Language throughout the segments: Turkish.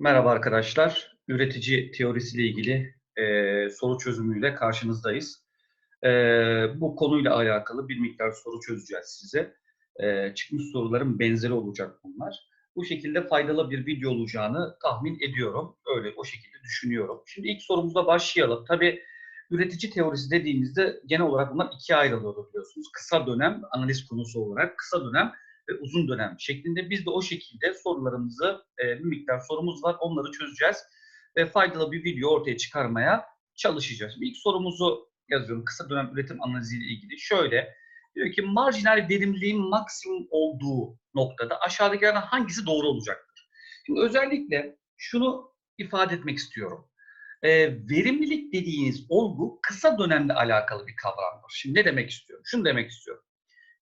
Merhaba arkadaşlar. Üretici teorisiyle ilgili e, soru çözümüyle karşınızdayız. E, bu konuyla alakalı bir miktar soru çözeceğiz size. E, çıkmış soruların benzeri olacak bunlar. Bu şekilde faydalı bir video olacağını tahmin ediyorum. Öyle o şekilde düşünüyorum. Şimdi ilk sorumuzla başlayalım. Tabii üretici teorisi dediğimizde genel olarak bunlar ikiye ayrılıyor biliyorsunuz. Kısa dönem analiz konusu olarak kısa dönem uzun dönem şeklinde. Biz de o şekilde sorularımızı, e, bir miktar sorumuz var, onları çözeceğiz ve faydalı bir video ortaya çıkarmaya çalışacağız. İlk sorumuzu yazıyorum kısa dönem üretim analiziyle ilgili. Şöyle, diyor ki marjinal verimliliğin maksimum olduğu noktada aşağıdakilerden hangisi doğru olacaktır? Şimdi özellikle şunu ifade etmek istiyorum. E, verimlilik dediğiniz olgu kısa dönemde alakalı bir kavramdır. Şimdi ne demek istiyorum? Şunu demek istiyorum.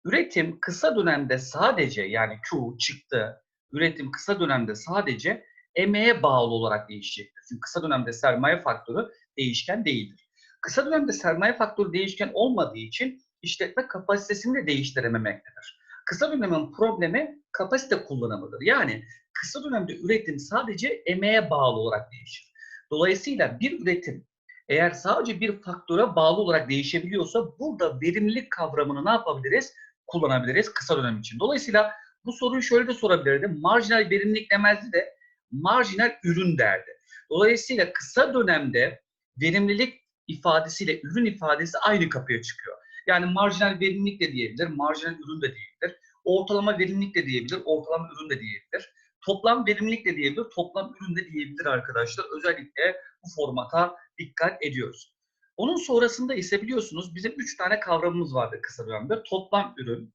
Üretim kısa dönemde sadece yani Q çıktı, üretim kısa dönemde sadece emeğe bağlı olarak değişecektir. Çünkü kısa dönemde sermaye faktörü değişken değildir. Kısa dönemde sermaye faktörü değişken olmadığı için işletme kapasitesini de değiştirememektedir. Kısa dönemin problemi kapasite kullanımıdır. Yani kısa dönemde üretim sadece emeğe bağlı olarak değişir. Dolayısıyla bir üretim eğer sadece bir faktöre bağlı olarak değişebiliyorsa burada verimlilik kavramını ne yapabiliriz? Kullanabiliriz kısa dönem için. Dolayısıyla bu soruyu şöyle de sorabilirdim. Marjinal verimlilik demezdi de marjinal ürün derdi. Dolayısıyla kısa dönemde verimlilik ifadesiyle ürün ifadesi aynı kapıya çıkıyor. Yani marjinal verimlilik de diyebilir, marjinal ürün de diyebilir. Ortalama verimlilik de diyebilir, ortalama ürün de diyebilir. Toplam verimlilik de diyebilir, toplam ürün de diyebilir arkadaşlar. Özellikle bu formata dikkat ediyoruz. Onun sonrasında ise biliyorsunuz bizim üç tane kavramımız vardı kısa dönemde. Toplam ürün,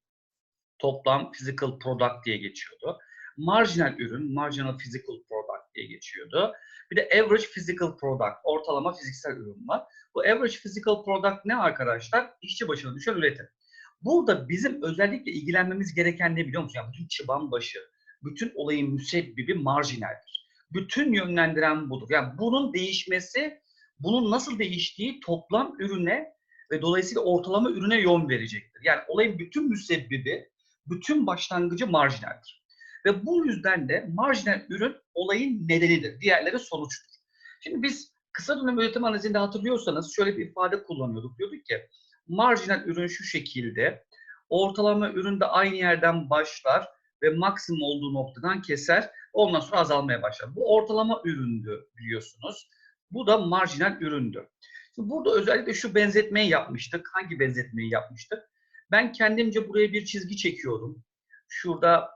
toplam physical product diye geçiyordu. Marginal ürün, marginal physical product diye geçiyordu. Bir de average physical product, ortalama fiziksel ürün var. Bu average physical product ne arkadaşlar? İşçi başına düşen üretim. Burada bizim özellikle ilgilenmemiz gereken ne biliyor musunuz? Yani bütün çıban başı, bütün olayın müsebbibi marjinaldir. Bütün yönlendiren budur. Yani bunun değişmesi bunun nasıl değiştiği toplam ürüne ve dolayısıyla ortalama ürüne yön verecektir. Yani olayın bütün müsebbibi, bütün başlangıcı marjinaldir. Ve bu yüzden de marjinal ürün olayın nedenidir. Diğerleri sonuçtur. Şimdi biz kısa dönem üretim analizinde hatırlıyorsanız şöyle bir ifade kullanıyorduk. Diyorduk ki marjinal ürün şu şekilde, ortalama ürün de aynı yerden başlar ve maksimum olduğu noktadan keser. Ondan sonra azalmaya başlar. Bu ortalama üründü biliyorsunuz. Bu da marjinal üründü. Şimdi burada özellikle şu benzetmeyi yapmıştık. Hangi benzetmeyi yapmıştık? Ben kendimce buraya bir çizgi çekiyorum. Şurada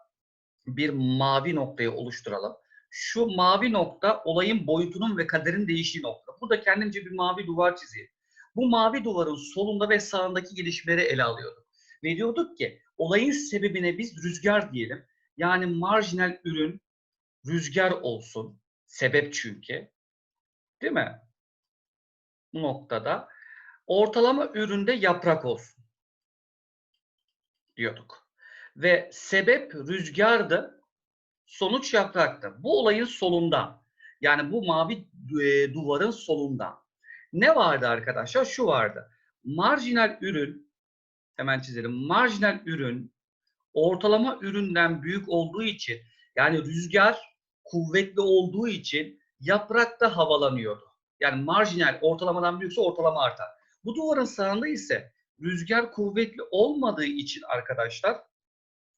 bir mavi noktayı oluşturalım. Şu mavi nokta olayın boyutunun ve kaderin değiştiği nokta. Burada kendimce bir mavi duvar çizeyim. Bu mavi duvarın solunda ve sağındaki gelişmeleri ele alıyorduk. Ve diyorduk ki olayın sebebine biz rüzgar diyelim. Yani marjinal ürün rüzgar olsun. Sebep çünkü. Değil mi? Noktada ortalama üründe yaprak olsun diyorduk. Ve sebep rüzgardı, sonuç yapraktı. Bu olayın solunda. Yani bu mavi e, duvarın solunda. Ne vardı arkadaşlar? Şu vardı. Marjinal ürün, hemen çizelim. Marjinal ürün ortalama üründen büyük olduğu için yani rüzgar kuvvetli olduğu için yaprak da havalanıyordu. Yani marjinal ortalamadan büyükse ortalama artar. Bu duvarın sağında ise rüzgar kuvvetli olmadığı için arkadaşlar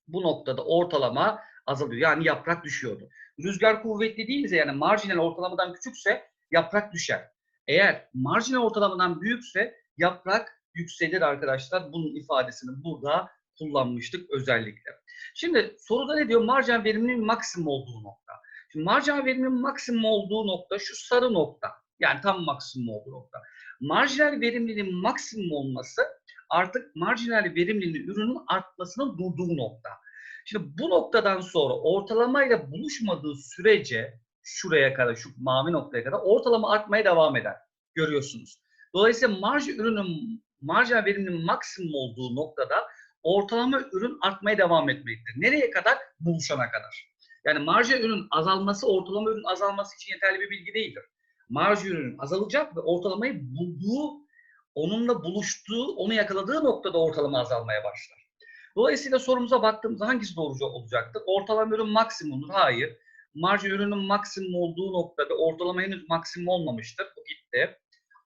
bu noktada ortalama azalıyor. Yani yaprak düşüyordu. Rüzgar kuvvetli değilse yani marjinal ortalamadan küçükse yaprak düşer. Eğer marjinal ortalamadan büyükse yaprak yükselir arkadaşlar. Bunun ifadesini burada kullanmıştık özellikle. Şimdi soruda ne diyor? Marjinal verimliliğin maksimum olduğu nokta. Şimdi marjinal verimliliğin maksimum olduğu nokta şu sarı nokta. Yani tam maksimum olduğu nokta. Marjinal verimliliğin maksimum olması artık marjinal verimliliğin ürünün artmasının durduğu nokta. Şimdi bu noktadan sonra ortalamayla buluşmadığı sürece şuraya kadar, şu mavi noktaya kadar ortalama artmaya devam eder. Görüyorsunuz. Dolayısıyla marj ürünün marjinal verimliliğin maksimum olduğu noktada ortalama ürün artmaya devam etmektedir. Nereye kadar? Buluşana kadar. Yani marj ürün azalması ortalama ürün azalması için yeterli bir bilgi değildir. Marj ürünün azalacak ve ortalamayı bulduğu, onunla buluştuğu, onu yakaladığı noktada ortalama azalmaya başlar. Dolayısıyla sorumuza baktığımızda hangisi doğru olacaktır? Ortalama ürün maksimumdur. Hayır. Marjinal ürünün maksimum olduğu noktada ortalama henüz maksimum olmamıştır. Bu gitti.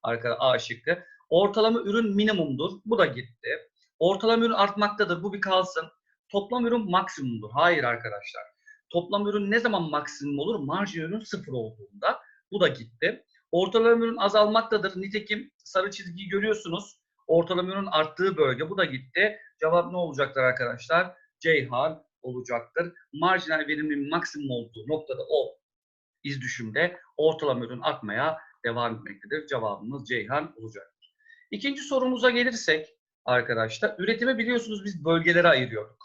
Arkada A şıkkı. Ortalama ürün minimumdur. Bu da gitti. Ortalama ürün artmaktadır. Bu bir kalsın. Toplam ürün maksimumdur. Hayır arkadaşlar. Toplam ürün ne zaman maksimum olur? Marjinal ürün sıfır olduğunda. Bu da gitti. Ortalama ürün azalmaktadır. Nitekim sarı çizgiyi görüyorsunuz. Ortalama ürün arttığı bölge. Bu da gitti. Cevap ne olacaktır arkadaşlar? Ceyhan olacaktır. Marjinal verimliliğin maksimum olduğu noktada o iz düşümde ortalama ürün artmaya devam etmektedir. Cevabımız Ceyhan olacaktır. İkinci sorumuza gelirsek arkadaşlar üretimi biliyorsunuz biz bölgelere ayırıyorduk.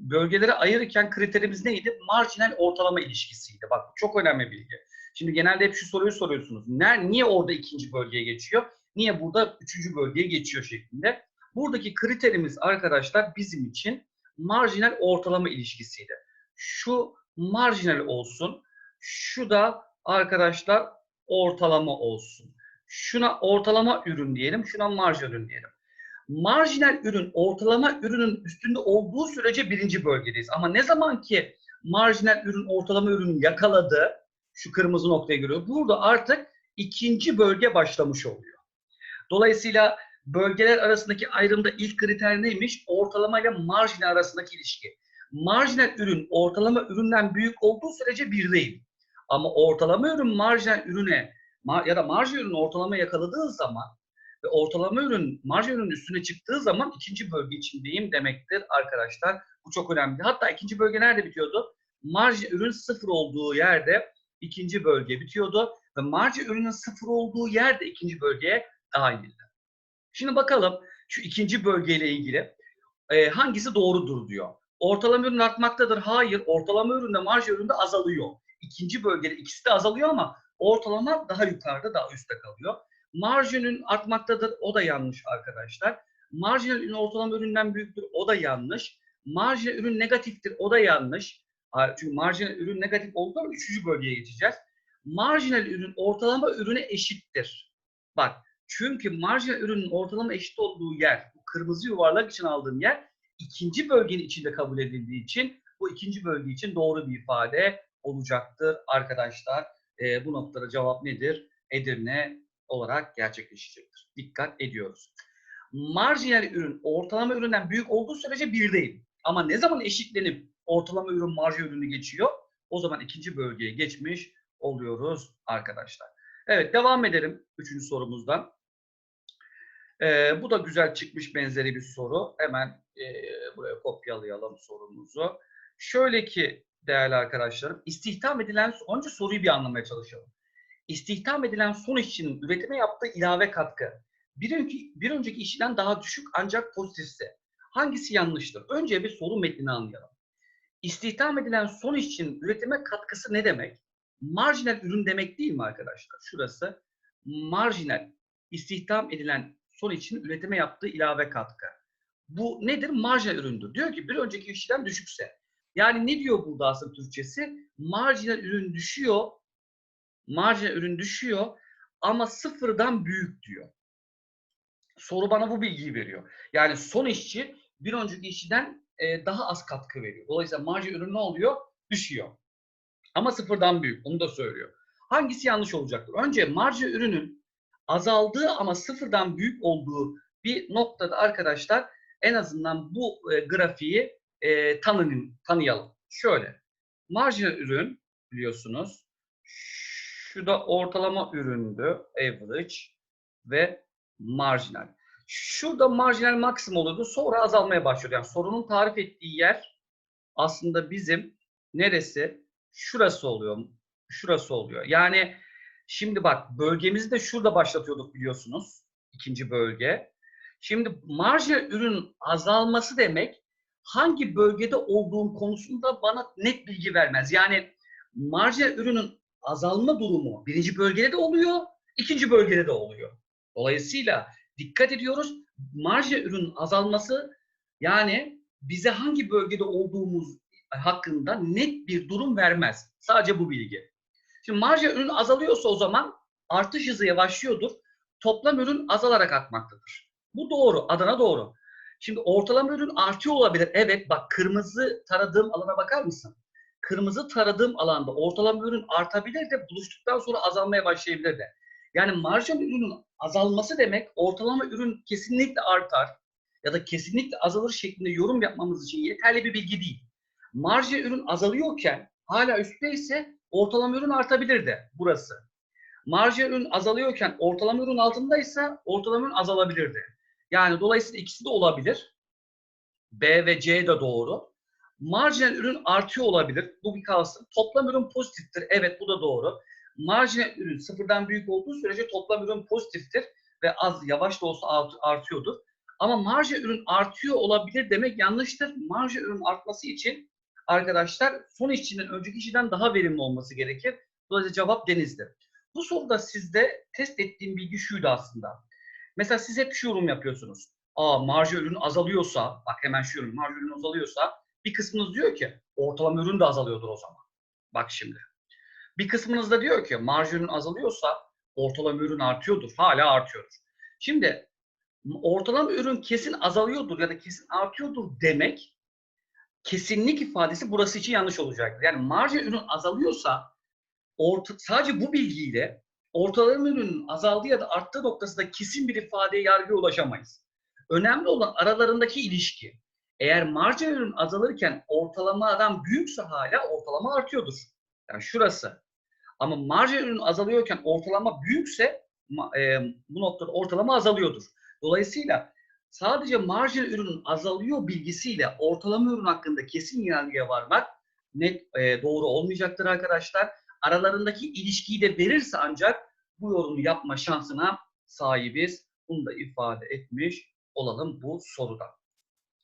Bölgelere ayırırken kriterimiz neydi? Marjinal ortalama ilişkisiydi. Bak çok önemli bilgi. Şimdi genelde hep şu soruyu soruyorsunuz. Ne, niye orada ikinci bölgeye geçiyor? Niye burada üçüncü bölgeye geçiyor şeklinde. Buradaki kriterimiz arkadaşlar bizim için marjinal ortalama ilişkisiydi. Şu marjinal olsun. Şu da arkadaşlar ortalama olsun. Şuna ortalama ürün diyelim. Şuna marjinal ürün diyelim. Marjinal ürün ortalama ürünün üstünde olduğu sürece birinci bölgedeyiz. Ama ne zaman ki marjinal ürün ortalama ürünü yakaladı, şu kırmızı noktaya görüyor. Burada artık ikinci bölge başlamış oluyor. Dolayısıyla bölgeler arasındaki ayrımda ilk kriter neymiş? Ortalama ile marjinal arasındaki ilişki. Marjinal ürün ortalama üründen büyük olduğu sürece bir değil. Ama ortalama ürün marjinal ürüne ya da marjinal ürün ortalama yakaladığı zaman ve ortalama ürün marjinal ürünün üstüne çıktığı zaman ikinci bölge içindeyim demektir arkadaşlar. Bu çok önemli. Hatta ikinci bölge nerede bitiyordu? Marjinal ürün sıfır olduğu yerde ikinci bölge bitiyordu ve marjinal ürünün sıfır olduğu yerde ikinci bölgeye dahildi. Şimdi bakalım şu ikinci bölgeyle ilgili e, hangisi doğrudur diyor. Ortalama ürün artmaktadır. Hayır. Ortalama üründe marj üründe azalıyor. İkinci bölgede ikisi de azalıyor ama ortalama daha yukarıda daha üstte kalıyor. Marjinin artmaktadır. O da yanlış arkadaşlar. Marjinal ürün ortalama üründen büyüktür. O da yanlış. Marjinal ürün negatiftir. O da yanlış. Çünkü marjinal ürün negatif olduğu zaman üçüncü bölgeye geçeceğiz. Marjinal ürün ortalama ürüne eşittir. Bak çünkü marjinal ürünün ortalama eşit olduğu yer, bu kırmızı yuvarlak için aldığım yer ikinci bölgenin içinde kabul edildiği için bu ikinci bölge için doğru bir ifade olacaktır arkadaşlar. E, bu noktada cevap nedir? Edirne olarak gerçekleşecektir. Dikkat ediyoruz. Marjinal ürün ortalama üründen büyük olduğu sürece bir değil. Ama ne zaman eşitlenip ortalama ürün marjinal ürünü geçiyor? O zaman ikinci bölgeye geçmiş oluyoruz arkadaşlar. Evet devam edelim üçüncü sorumuzdan. Ee, bu da güzel çıkmış benzeri bir soru. Hemen e, buraya kopyalayalım sorumuzu. Şöyle ki değerli arkadaşlarım, istihdam edilen, önce soruyu bir anlamaya çalışalım. İstihdam edilen son işçinin üretime yaptığı ilave katkı bir önceki, bir önceki işçiden daha düşük ancak pozitifse hangisi yanlıştır? Önce bir soru metnini anlayalım. İstihdam edilen son işçinin üretime katkısı ne demek? Marjinal ürün demek değil mi arkadaşlar? Şurası marjinal istihdam edilen son için üretime yaptığı ilave katkı. Bu nedir? Marjinal üründür. Diyor ki bir önceki işçiden düşükse. Yani ne diyor burada aslında Türkçesi? Marjinal ürün düşüyor. Marjinal ürün düşüyor ama sıfırdan büyük diyor. Soru bana bu bilgiyi veriyor. Yani son işçi bir önceki işçiden e, daha az katkı veriyor. Dolayısıyla marjinal ürün ne oluyor? Düşüyor. Ama sıfırdan büyük. Onu da söylüyor. Hangisi yanlış olacaktır? Önce marjinal ürünün azaldığı ama sıfırdan büyük olduğu bir noktada arkadaşlar en azından bu e, grafiği e, tanının, tanıyalım. Şöyle. Marjinal ürün biliyorsunuz. Şu da ortalama üründü. Average ve marjinal. Şurada marjinal maksimum oluyordu. Sonra azalmaya başlıyor. Yani sorunun tarif ettiği yer aslında bizim neresi? Şurası oluyor. Şurası oluyor. Yani Şimdi bak bölgemizi de şurada başlatıyorduk biliyorsunuz. ikinci bölge. Şimdi marjinal ürün azalması demek hangi bölgede olduğum konusunda bana net bilgi vermez. Yani marjinal ürünün azalma durumu birinci bölgede de oluyor, ikinci bölgede de oluyor. Dolayısıyla dikkat ediyoruz. Marjinal ürünün azalması yani bize hangi bölgede olduğumuz hakkında net bir durum vermez. Sadece bu bilgi. Şimdi marjinal ürün azalıyorsa o zaman artış hızı yavaşlıyordur. Toplam ürün azalarak artmaktadır. Bu doğru. Adana doğru. Şimdi ortalama ürün artıyor olabilir. Evet bak kırmızı taradığım alana bakar mısın? Kırmızı taradığım alanda ortalama ürün artabilir de buluştuktan sonra azalmaya başlayabilir de. Yani marjinal ürünün azalması demek ortalama ürün kesinlikle artar ya da kesinlikle azalır şeklinde yorum yapmamız için yeterli bir bilgi değil. Marjinal ürün azalıyorken hala üstte ise ortalama ürün artabilir de burası. Marjinal ürün azalıyorken ortalama ürün altındaysa ortalama ürün azalabilir de. Yani dolayısıyla ikisi de olabilir. B ve C de doğru. Marjinal ürün artıyor olabilir. Bu bir kalsın. Toplam ürün pozitiftir. Evet bu da doğru. Marjinal ürün sıfırdan büyük olduğu sürece toplam ürün pozitiftir ve az yavaş da olsa art- artıyordur. Ama marjinal ürün artıyor olabilir demek yanlıştır. Marjinal ürün artması için arkadaşlar son işçinin önceki işçiden daha verimli olması gerekir. Dolayısıyla cevap denizdir. Bu soruda sizde test ettiğim bilgi şuydu aslında. Mesela siz hep şu yorum yapıyorsunuz. Aa marjı ürün azalıyorsa, bak hemen şu ürün, marjı ürün azalıyorsa bir kısmınız diyor ki ortalama ürün de azalıyordur o zaman. Bak şimdi. Bir kısmınız da diyor ki marjı ürün azalıyorsa ortalama ürün artıyordur, hala artıyordur. Şimdi ortalama ürün kesin azalıyordur ya da kesin artıyordur demek kesinlik ifadesi burası için yanlış olacaktır. Yani marjı ürün azalıyorsa orta, sadece bu bilgiyle ortalama ürünün azaldığı ya da arttığı noktasında kesin bir ifadeye yargıya ulaşamayız. Önemli olan aralarındaki ilişki. Eğer marjinal ürün azalırken ortalamadan büyükse hala ortalama artıyordur. Yani şurası. Ama marjinal ürün azalıyorken ortalama büyükse e, bu noktada ortalama azalıyordur. Dolayısıyla sadece marjinal ürünün azalıyor bilgisiyle ortalama ürün hakkında kesin yargıya varmak net e, doğru olmayacaktır arkadaşlar. Aralarındaki ilişkiyi de verirse ancak bu yorumu yapma şansına sahibiz. Bunu da ifade etmiş olalım bu soruda.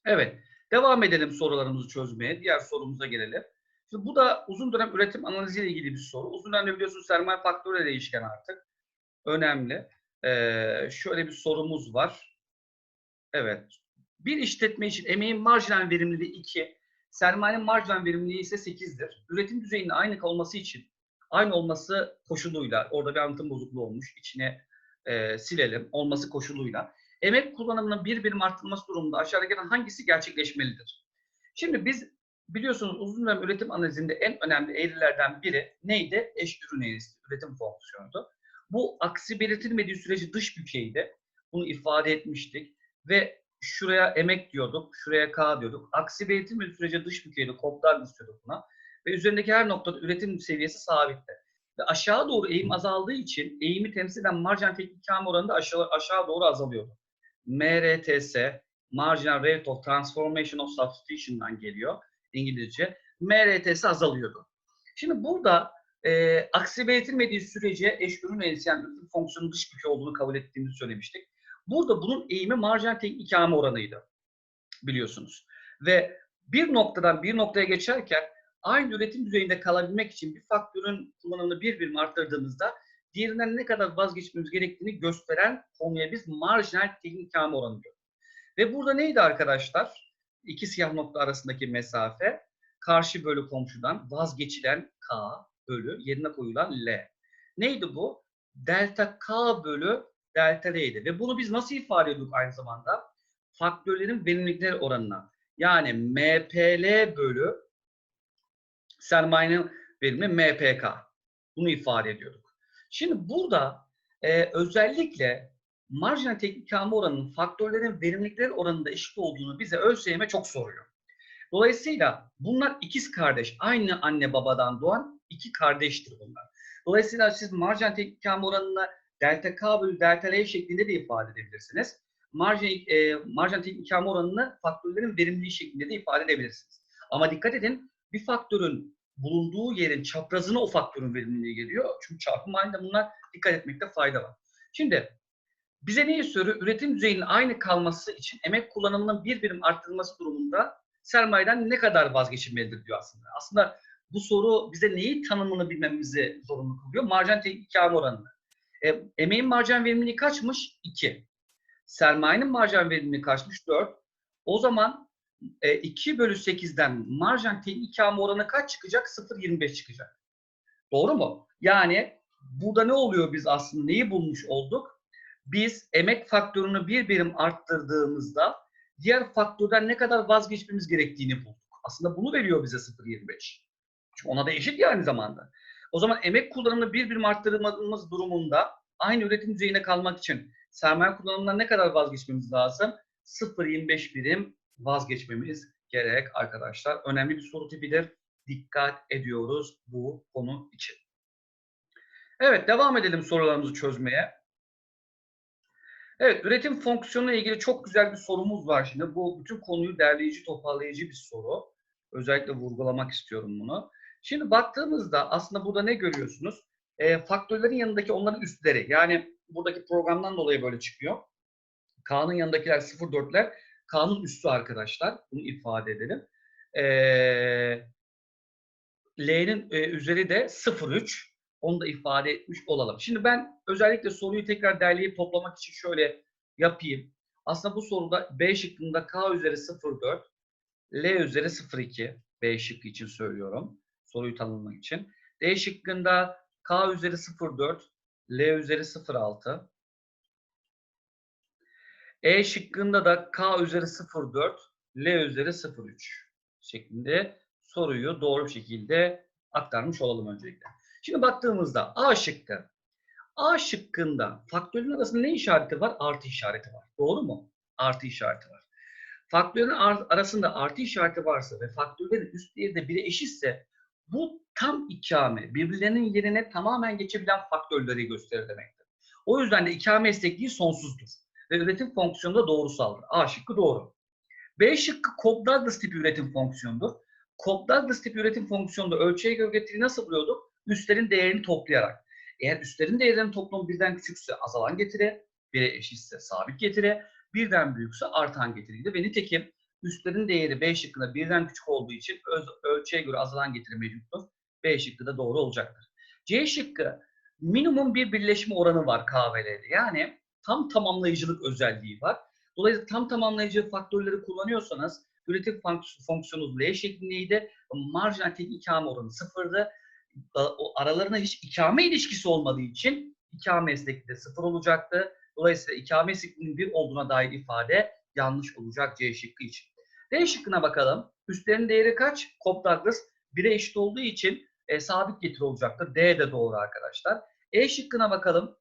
Evet, devam edelim sorularımızı çözmeye. Diğer sorumuza gelelim. Şimdi bu da uzun dönem üretim analiziyle ilgili bir soru. Uzun dönemde biliyorsunuz sermaye faktörü de değişken artık. Önemli. Ee, şöyle bir sorumuz var. Evet. Bir işletme için emeğin marjinal verimliliği 2, sermayenin marjinal verimliliği ise 8'dir. Üretim düzeyinin aynı kalması için aynı olması koşuluyla, orada bir anlatım bozukluğu olmuş, içine e, silelim, olması koşuluyla emek kullanımının bir birim arttırılması durumunda aşağıdakilerden hangisi gerçekleşmelidir? Şimdi biz biliyorsunuz uzun dönem üretim analizinde en önemli eğrilerden biri neydi? Eş ürün eğrisi, üretim fonksiyonuydu. Bu aksi belirtilmediği sürece dış bükeydi. Bunu ifade etmiştik ve şuraya emek diyorduk, şuraya K diyorduk. Aksi belirtilmediği sürece dış bükeydi, kodlar istiyorduk buna. Ve üzerindeki her noktada üretim seviyesi sabitti. Ve aşağı doğru eğim azaldığı için eğimi temsil eden marjinal teknik kâm oranı da aşağı, aşağı doğru azalıyordu. MRTS, Marginal Rate of Transformation of Substitution'dan geliyor İngilizce. MRTS azalıyordu. Şimdi burada e, aksi belirtilmediği sürece eş ürün eğrisi yani fonksiyonun dış bükü olduğunu kabul ettiğimizi söylemiştik. Burada bunun eğimi marjinal teknik ikame oranıydı biliyorsunuz. Ve bir noktadan bir noktaya geçerken aynı üretim düzeyinde kalabilmek için bir faktörün kullanımını bir birim arttırdığımızda diğerinden ne kadar vazgeçmemiz gerektiğini gösteren konuya biz marjinal teknik ikame oranı diyoruz. Ve burada neydi arkadaşlar? İki siyah nokta arasındaki mesafe karşı bölü komşudan vazgeçilen K bölü yerine koyulan L. Neydi bu? Delta K bölü delta L'ydi. Ve bunu biz nasıl ifade ediyorduk aynı zamanda? Faktörlerin verimlilikleri oranına. Yani MPL bölü sermayenin verimi MPK. Bunu ifade ediyorduk. Şimdi burada e, özellikle marjinal teknik kâme oranının faktörlerin verimlilikleri oranında eşit olduğunu bize ÖSYM çok soruyor. Dolayısıyla bunlar ikiz kardeş. Aynı anne babadan doğan iki kardeştir bunlar. Dolayısıyla siz marjinal teknik kâme oranını delta K bölü delta L şeklinde de ifade edebilirsiniz. Marjinal, e, marjinal teknik kâme oranını faktörlerin verimliliği şeklinde de ifade edebilirsiniz. Ama dikkat edin bir faktörün bulunduğu yerin çaprazına o faktörün verimliliği geliyor. Çünkü çarpım halinde bunlar dikkat etmekte fayda var. Şimdi bize neyi soruyor? Üretim düzeyinin aynı kalması için emek kullanımının bir birim arttırılması durumunda sermayeden ne kadar vazgeçilmelidir diyor aslında. Aslında bu soru bize neyi tanımını bilmemizi zorunlu kılıyor? Marjan kâr oranını. E, emeğin marjan verimliliği kaçmış? 2. Sermayenin marjan verimliliği kaçmış? 4. O zaman e, 2 bölü 8'den marjan teknik kâr oranı kaç çıkacak? 0.25 çıkacak. Doğru mu? Yani burada ne oluyor biz aslında? Neyi bulmuş olduk? Biz emek faktörünü bir birim arttırdığımızda diğer faktörden ne kadar vazgeçmemiz gerektiğini bulduk. Aslında bunu veriyor bize 0.25. Çünkü ona da eşit ya aynı zamanda. O zaman emek kullanımını bir birim arttırmamız durumunda aynı üretim düzeyine kalmak için sermaye kullanımından ne kadar vazgeçmemiz lazım? 0.25 birim vazgeçmemiz gerek arkadaşlar. Önemli bir soru tipidir. Dikkat ediyoruz bu konu için. Evet devam edelim sorularımızı çözmeye. Evet üretim fonksiyonuna ilgili çok güzel bir sorumuz var şimdi. Bu bütün konuyu derleyici toparlayıcı bir soru. Özellikle vurgulamak istiyorum bunu. Şimdi baktığımızda aslında burada ne görüyorsunuz? E, faktörlerin yanındaki onların üstleri. Yani buradaki programdan dolayı böyle çıkıyor. K'nın yanındakiler 0,4'ler. K'nın üstü arkadaşlar. Bunu ifade edelim. E, L'nin e, üzeri de 0,3. Onu da ifade etmiş olalım. Şimdi ben özellikle soruyu tekrar derleyip toplamak için şöyle yapayım. Aslında bu soruda B şıkkında K üzeri 0,4, L üzeri 0,2. B şıkkı için söylüyorum. Soruyu tanımlamak için. D şıkkında K üzeri 0,4, L üzeri 0,6. E şıkkında da K üzeri 0,4, L üzeri 0,3 şeklinde soruyu doğru şekilde aktarmış olalım öncelikle. Şimdi baktığımızda A şıkkı. A şıkkında faktörün arasında ne işareti var? Artı işareti var. Doğru mu? Artı işareti var. Faktörün arasında artı işareti varsa ve faktörlerin üst değeri de 1'e eşitse bu tam ikame, birbirlerinin yerine tamamen geçebilen faktörleri gösterir demektir. O yüzden de ikame esnekliği sonsuzdur. Ve üretim fonksiyonu da doğrusaldır. A şıkkı doğru. B şıkkı Cobb-Douglas tipi üretim fonksiyonudur. Cobb-Douglas tipi üretim fonksiyonunda ölçüye göre getiriyi nasıl buluyorduk? Üstlerin değerini toplayarak. Eğer üstlerin değerlerinin toplamı birden küçükse azalan getiri, bire eşitse sabit getiri, birden büyükse artan getiriydi. Ve nitekim üstlerin değeri B şıkkında birden küçük olduğu için ölçüye göre azalan getiri mevcuttur. B şıkkı da doğru olacaktır. C şıkkı minimum bir birleşme oranı var K ve L'de. Yani tam tamamlayıcılık özelliği var. Dolayısıyla tam tamamlayıcı faktörleri kullanıyorsanız üretim fonksiyonu L şeklindeydi. Marjinal tek ikame oranı sıfırdı. Aralarında hiç ikame ilişkisi olmadığı için ikame esnekliği de sıfır olacaktı. Dolayısıyla ikame esnekliğinin bir olduğuna dair ifade yanlış olacak C şıkkı için. D şıkkına bakalım. Üstlerin değeri kaç? Cobb-Douglas 1'e eşit olduğu için e, sabit getiri olacaktır. D de doğru arkadaşlar. E şıkkına bakalım.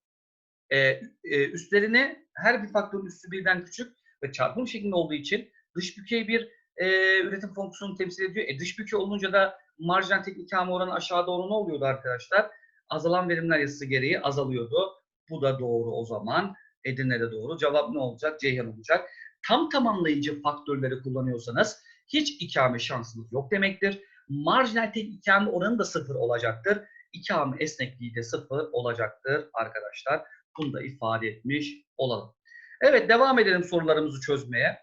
E, e, üstlerine her bir faktörün üstü birden küçük ve çarpım şeklinde olduğu için dış bükey bir e, üretim fonksiyonu temsil ediyor. E, dış bükey olunca da marjinal teknik ikame oranı aşağı doğru ne oluyordu arkadaşlar? Azalan verimler yasası gereği azalıyordu. Bu da doğru o zaman. Edirne'de doğru. Cevap ne olacak? Ceyhan olacak. Tam tamamlayıcı faktörleri kullanıyorsanız hiç ikame şansınız yok demektir. Marjinal tek ikame oranı da sıfır olacaktır. İkame esnekliği de sıfır olacaktır arkadaşlar. Bunu da ifade etmiş olalım. Evet devam edelim sorularımızı çözmeye.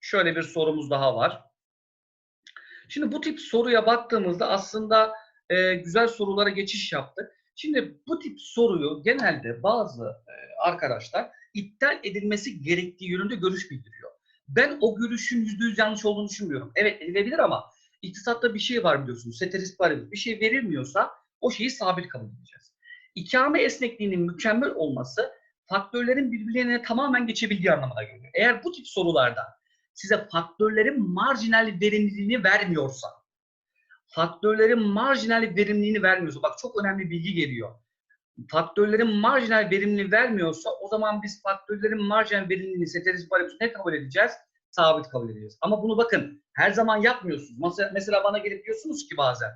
Şöyle bir sorumuz daha var. Şimdi bu tip soruya baktığımızda aslında e, güzel sorulara geçiş yaptık. Şimdi bu tip soruyu genelde bazı e, arkadaşlar iptal edilmesi gerektiği yönünde görüş bildiriyor. Ben o görüşün %100 yanlış olduğunu düşünmüyorum. Evet edilebilir ama iktisatta bir şey var biliyorsunuz. Seteris paribus. Bir şey verilmiyorsa o şeyi sabit kabul edeceğiz. İkame esnekliğinin mükemmel olması faktörlerin birbirlerine tamamen geçebildiği anlamına geliyor. Eğer bu tip sorularda size faktörlerin marjinal verimliliğini vermiyorsa, faktörlerin marjinal verimliliğini vermiyorsa, bak çok önemli bilgi geliyor. Faktörlerin marjinal verimliliğini vermiyorsa o zaman biz faktörlerin marjinal verimliliğini seteriz paribus ne kabul edeceğiz? Sabit kabul edeceğiz. Ama bunu bakın her zaman yapmıyorsunuz. Mesela, mesela bana gelip diyorsunuz ki bazen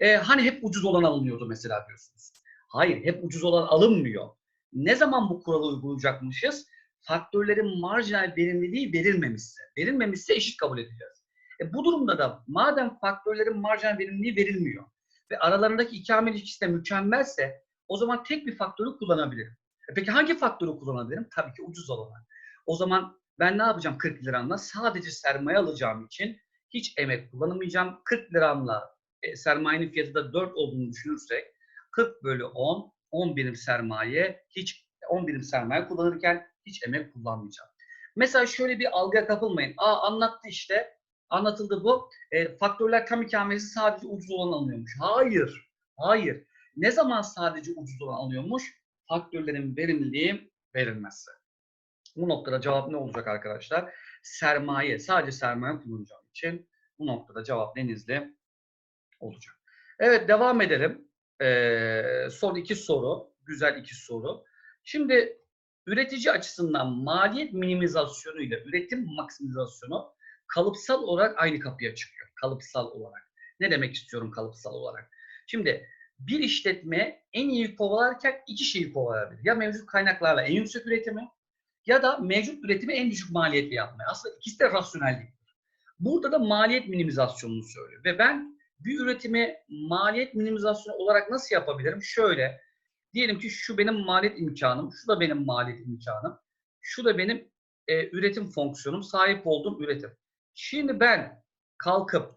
e, hani hep ucuz olan alınıyordu mesela diyorsunuz. Hayır hep ucuz olan alınmıyor. Ne zaman bu kuralı uygulayacakmışız? Faktörlerin marjinal verimliliği verilmemişse. Verilmemişse eşit kabul edeceğiz. E, bu durumda da madem faktörlerin marjinal verimliliği verilmiyor ve aralarındaki ikame ilişkisi de mükemmelse o zaman tek bir faktörü kullanabilirim. E peki hangi faktörü kullanabilirim? Tabii ki ucuz olanı. O zaman ben ne yapacağım 40 liramla? Sadece sermaye alacağım için hiç emek kullanamayacağım. 40 liramla e, sermayenin fiyatı da 4 olduğunu düşünürsek 40 bölü 10, 10 birim sermaye, hiç 10 birim sermaye kullanırken hiç emek kullanmayacağım. Mesela şöyle bir algıya kapılmayın. Aa anlattı işte, anlatıldı bu. E, faktörler tam ikamesi sadece ucuz olan alınıyormuş. Hayır, hayır. Ne zaman sadece ucuz olan alınıyormuş? Faktörlerin verimliliği verilmezse. Bu noktada cevap ne olacak arkadaşlar? Sermaye, sadece sermaye kullanacağım için bu noktada cevap denizli olacak. Evet devam edelim. Ee, son iki soru. Güzel iki soru. Şimdi üretici açısından maliyet minimizasyonu ile üretim maksimizasyonu kalıpsal olarak aynı kapıya çıkıyor. Kalıpsal olarak. Ne demek istiyorum kalıpsal olarak? Şimdi bir işletme en iyi kovalarken iki şeyi kovalayabilir. Ya mevcut kaynaklarla en yüksek üretimi ya da mevcut üretimi en düşük maliyetle yapmaya. Aslında ikisi de rasyonelliktir. Burada da maliyet minimizasyonunu söylüyor. Ve ben bir üretimi maliyet minimizasyonu olarak nasıl yapabilirim? Şöyle, diyelim ki şu benim maliyet imkanım, şu da benim maliyet imkanım, şu da benim e, üretim fonksiyonum, sahip olduğum üretim. Şimdi ben kalkıp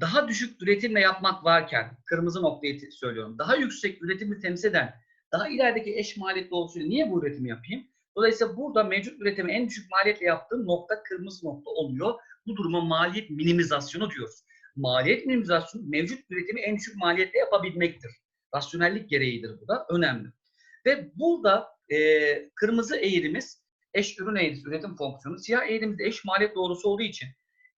daha düşük üretimle yapmak varken, kırmızı noktayı söylüyorum, daha yüksek üretimi temsil eden, daha ilerideki eş maliyet doğrultusuyla niye bu üretimi yapayım? Dolayısıyla burada mevcut üretimi en düşük maliyetle yaptığım nokta kırmızı nokta oluyor. Bu duruma maliyet minimizasyonu diyoruz. Maliyet minimizasyonu mevcut üretimi en düşük maliyetle yapabilmektir. Rasyonellik gereğidir bu da. Önemli. Ve burada e, kırmızı eğrimiz eş ürün eğrisi üretim fonksiyonu. Siyah eğrimiz eş maliyet doğrusu olduğu için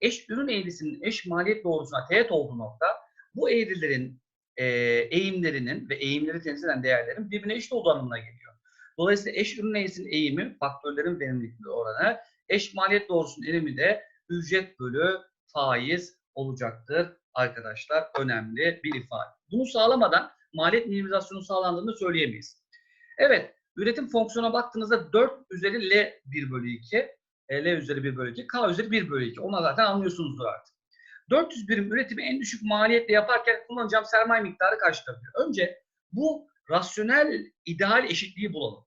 eş ürün eğrisinin eş maliyet doğrusuna teğet olduğu nokta bu eğrilerin e, eğimlerinin ve eğimleri temsil eden değerlerin birbirine eşit olduğu anlamına geliyor. Dolayısıyla eş ürün eğrisinin eğimi faktörlerin verimlilikleri oranı, eş maliyet doğrusunun eğimi de ücret bölü faiz olacaktır arkadaşlar. Önemli bir ifade. Bunu sağlamadan maliyet minimizasyonu sağlandığını söyleyemeyiz. Evet, üretim fonksiyona baktığınızda 4 üzeri L 1 bölü 2, L üzeri 1 bölü 2, K üzeri 1 bölü 2. Ona zaten anlıyorsunuzdur artık. 400 birim üretimi en düşük maliyetle yaparken kullanacağım sermaye miktarı kaçtır. Önce bu rasyonel ideal eşitliği bulalım.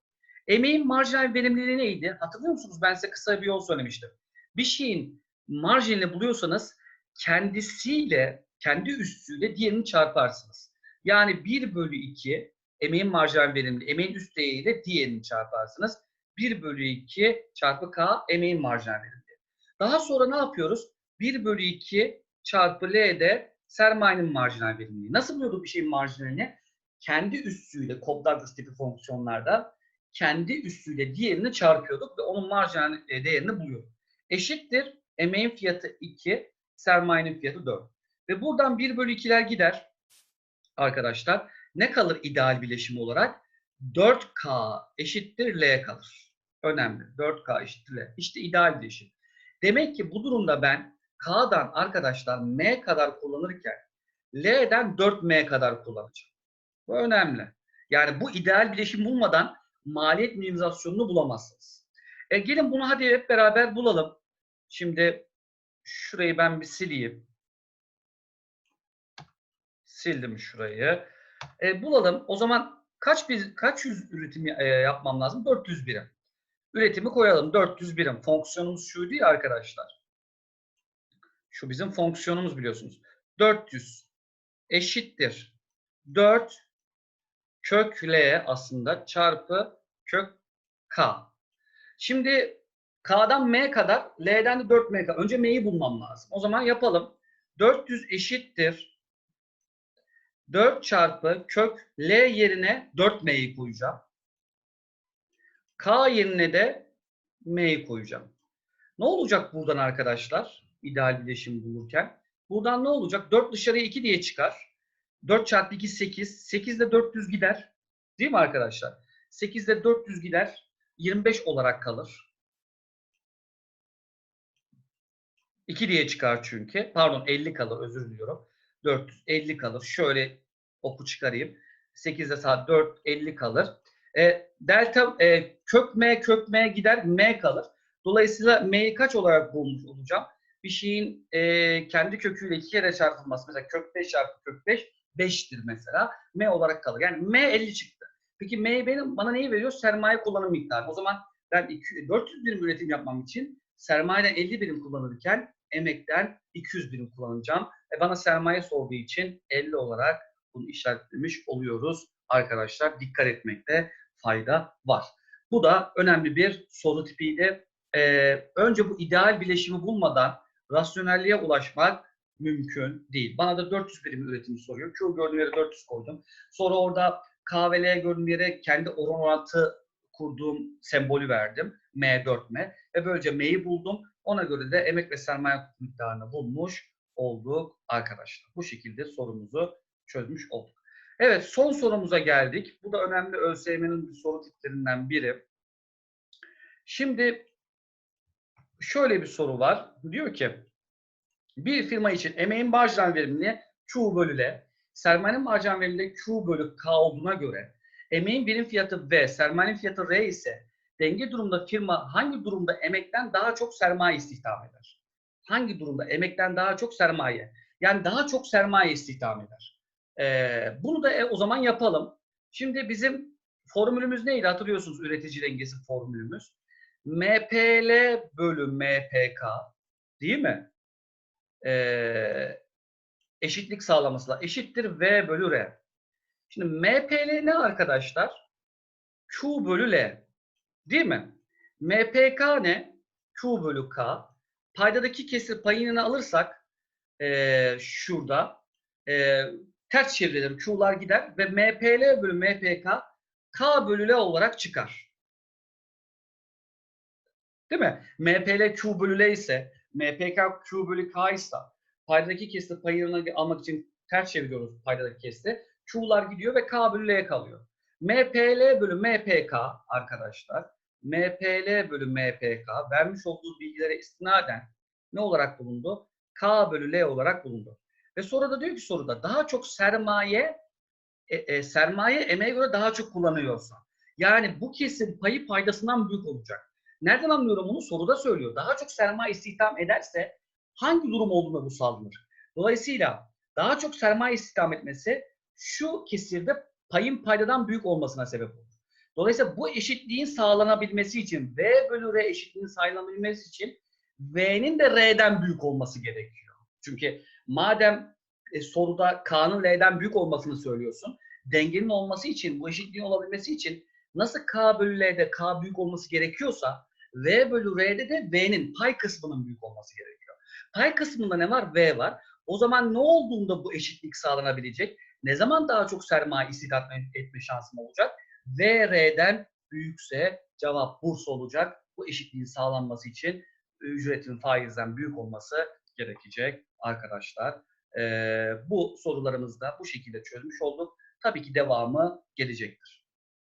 Emeğin marjinal verimliliği neydi? Hatırlıyor musunuz? Ben size kısa bir yol söylemiştim. Bir şeyin marjinalini buluyorsanız kendisiyle, kendi üstüyle diğerini çarparsınız. Yani 1 bölü 2 emeğin marjinal verimli, emeğin üst değeriyle diğerini çarparsınız. 1 bölü 2 çarpı K emeğin marjinal verimli. Daha sonra ne yapıyoruz? 1 bölü 2 çarpı L'de sermayenin marjinal verimliliği. Nasıl buluyorduk bir şeyin marjinalini? Kendi üstüyle Cobb-Douglas tipi fonksiyonlarda kendi üstüyle diğerini çarpıyorduk ve onun marjinal değerini buluyorduk. Eşittir emeğin fiyatı 2, sermayenin fiyatı 4. Ve buradan 1 bölü 2'ler gider arkadaşlar. Ne kalır ideal bileşim olarak? 4K eşittir L kalır. Önemli. 4K eşittir L. İşte ideal bileşim. Demek ki bu durumda ben K'dan arkadaşlar M kadar kullanırken L'den 4M kadar kullanacağım. Bu önemli. Yani bu ideal bileşim bulmadan maliyet minimizasyonunu bulamazsınız. E gelin bunu hadi hep beraber bulalım. Şimdi şurayı ben bir sileyim. Sildim şurayı. E, bulalım. O zaman kaç bir kaç yüz üretim e, yapmam lazım? 400 birim. Üretimi koyalım. 400 birim. Fonksiyonumuz şuydu ya arkadaşlar. Şu bizim fonksiyonumuz biliyorsunuz. 400 eşittir 4 kök L aslında çarpı kök K. Şimdi K'dan M kadar, L'den de 4M kadar. Önce M'yi bulmam lazım. O zaman yapalım. 400 eşittir 4 çarpı kök L yerine 4M'yi koyacağım. K yerine de M'yi koyacağım. Ne olacak buradan arkadaşlar? İdeal bileşim bulurken. Buradan ne olacak? 4 dışarıya 2 diye çıkar. 4 çarpı 2 8. 8 de 400 gider. Değil mi arkadaşlar? 8 de 400 gider. 25 olarak kalır. 2 diye çıkar çünkü. Pardon 50 kalır özür diliyorum. 450 kalır. Şöyle oku çıkarayım. 8'de saat 4 50 kalır. E, delta e, kök m kök m gider m kalır. Dolayısıyla m'yi kaç olarak bulmuş olacağım? Bir şeyin e, kendi köküyle iki kere çarpılması mesela kök 5 çarpı kök 5 5'tir mesela. M olarak kalır. Yani M 50 çıktı. Peki M benim bana neyi veriyor? Sermaye kullanım miktarı. O zaman ben 2, 400 birim üretim yapmam için sermayeden 50 birim kullanırken emekten 200 birim kullanacağım. E bana sermaye sorduğu için 50 olarak bunu işaretlemiş oluyoruz arkadaşlar. Dikkat etmekte fayda var. Bu da önemli bir soru tipiydi. Ee, önce bu ideal bileşimi bulmadan rasyonelliğe ulaşmak mümkün değil. Bana da 400 birim üretimi soruyor. Q gördüğüm yere 400 koydum. Sonra orada K ve L gördüğüm yere kendi oran orantı kurduğum sembolü verdim. M 4M. Ve böylece M'yi buldum. Ona göre de emek ve sermaye miktarını bulmuş olduk arkadaşlar. Bu şekilde sorumuzu çözmüş olduk. Evet son sorumuza geldik. Bu da önemli ÖSYM'nin soru tiplerinden biri. Şimdi şöyle bir soru var. Diyor ki bir firma için emeğin marjinal verimini Q bölü L, sermayenin marjinal veriminde Q bölü K olduğuna göre emeğin birim fiyatı V, sermayenin fiyatı R ise denge durumda firma hangi durumda emekten daha çok sermaye istihdam eder? Hangi durumda emekten daha çok sermaye? Yani daha çok sermaye istihdam eder. Ee, bunu da e, o zaman yapalım. Şimdi bizim formülümüz neydi? Hatırlıyorsunuz üretici dengesi formülümüz. MPL bölü MPK değil mi? Ee, eşitlik sağlaması eşittir V bölü R. Şimdi MPL ne arkadaşlar? Q bölü L. Değil mi? MPK ne? Q bölü K. Paydadaki kesir payını alırsak ee, şurada ee, ters çevirilir. Q'lar gider ve MPL bölü MPK K bölü L olarak çıkar. Değil mi? MPL Q bölü L ise MPK Q bölü K ise paydadaki kesir payını almak için ters çeviriyoruz paydadaki kesri. Q'lar gidiyor ve K bölü L kalıyor. MPL bölü MPK arkadaşlar MPL bölü MPK vermiş olduğu bilgilere istinaden ne olarak bulundu? K bölü L olarak bulundu. Ve sonra da diyor ki soruda daha çok sermaye e, e, sermaye emeğe göre daha çok kullanıyorsa yani bu kesim payı paydasından büyük olacak. Nereden anlıyorum bunu? Soruda söylüyor. Daha çok sermaye istihdam ederse hangi durum olduğuna bu sağlanır? Dolayısıyla daha çok sermaye istihdam etmesi şu kesirde payın paydadan büyük olmasına sebep olur. Dolayısıyla bu eşitliğin sağlanabilmesi için V bölü R eşitliğinin sağlanabilmesi için V'nin de R'den büyük olması gerekiyor. Çünkü madem e, soruda K'nın L'den büyük olmasını söylüyorsun, dengenin olması için, bu eşitliğin olabilmesi için nasıl K bölü L'de K büyük olması gerekiyorsa V bölü R'de de V'nin pay kısmının büyük olması gerekiyor. Pay kısmında ne var? V var. O zaman ne olduğunda bu eşitlik sağlanabilecek? Ne zaman daha çok sermaye istihdam etme şansım olacak? V R'den büyükse cevap burs olacak. Bu eşitliğin sağlanması için ücretin faizden büyük olması gerekecek arkadaşlar. Ee, bu sorularımızı da bu şekilde çözmüş olduk. Tabii ki devamı gelecektir.